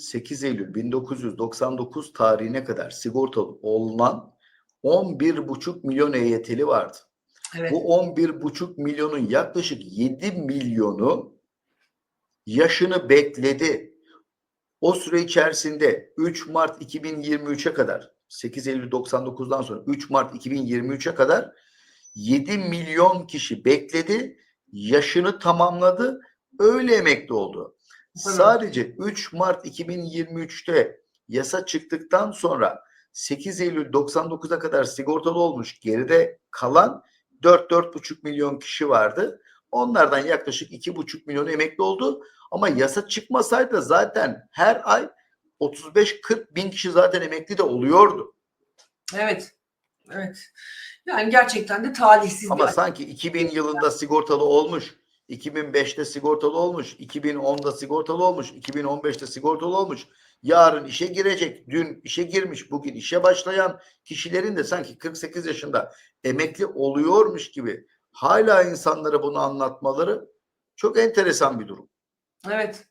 8 Eylül 1999 tarihine kadar sigortalı olunan 11,5 milyon EYT'li vardı. Evet. Bu 11,5 milyonun yaklaşık 7 milyonu yaşını bekledi. O süre içerisinde 3 Mart 2023'e kadar 8 Eylül 99'dan sonra 3 Mart 2023'e kadar 7 milyon kişi bekledi, yaşını tamamladı, öyle emekli oldu. Sadece 3 Mart 2023'te yasa çıktıktan sonra 8 Eylül 99'a kadar sigortalı olmuş geride kalan 4-4,5 milyon kişi vardı. Onlardan yaklaşık 2,5 milyon emekli oldu. Ama yasa çıkmasaydı zaten her ay 35-40 bin kişi zaten emekli de oluyordu. Evet. Evet. Yani gerçekten de talihsiz Ama sanki 2000 yılında sigortalı olmuş, 2005'te sigortalı olmuş, 2010'da sigortalı olmuş, 2015'te sigortalı olmuş. Yarın işe girecek, dün işe girmiş, bugün işe başlayan kişilerin de sanki 48 yaşında emekli oluyormuş gibi hala insanlara bunu anlatmaları çok enteresan bir durum. Evet.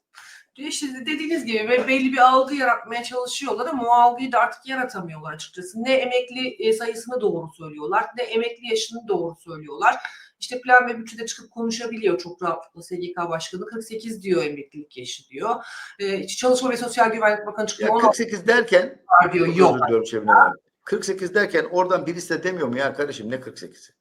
İşte dediğiniz gibi ve belli bir algı yaratmaya çalışıyorlar ama o algıyı da artık yaratamıyorlar açıkçası. Ne emekli e, sayısını doğru söylüyorlar, ne emekli yaşını doğru söylüyorlar. İşte plan ve bütçede çıkıp konuşabiliyor çok rahatlıkla SGK Başkanı. 48 diyor emeklilik yaşı diyor. E, Çalışma ve Sosyal Güvenlik Bakanı çıkıyor. Ya 16 48 derken var diyor. Yok. özür diliyorum Şebnem Hanım. 48 derken oradan birisi de demiyor mu ya kardeşim ne 48'i?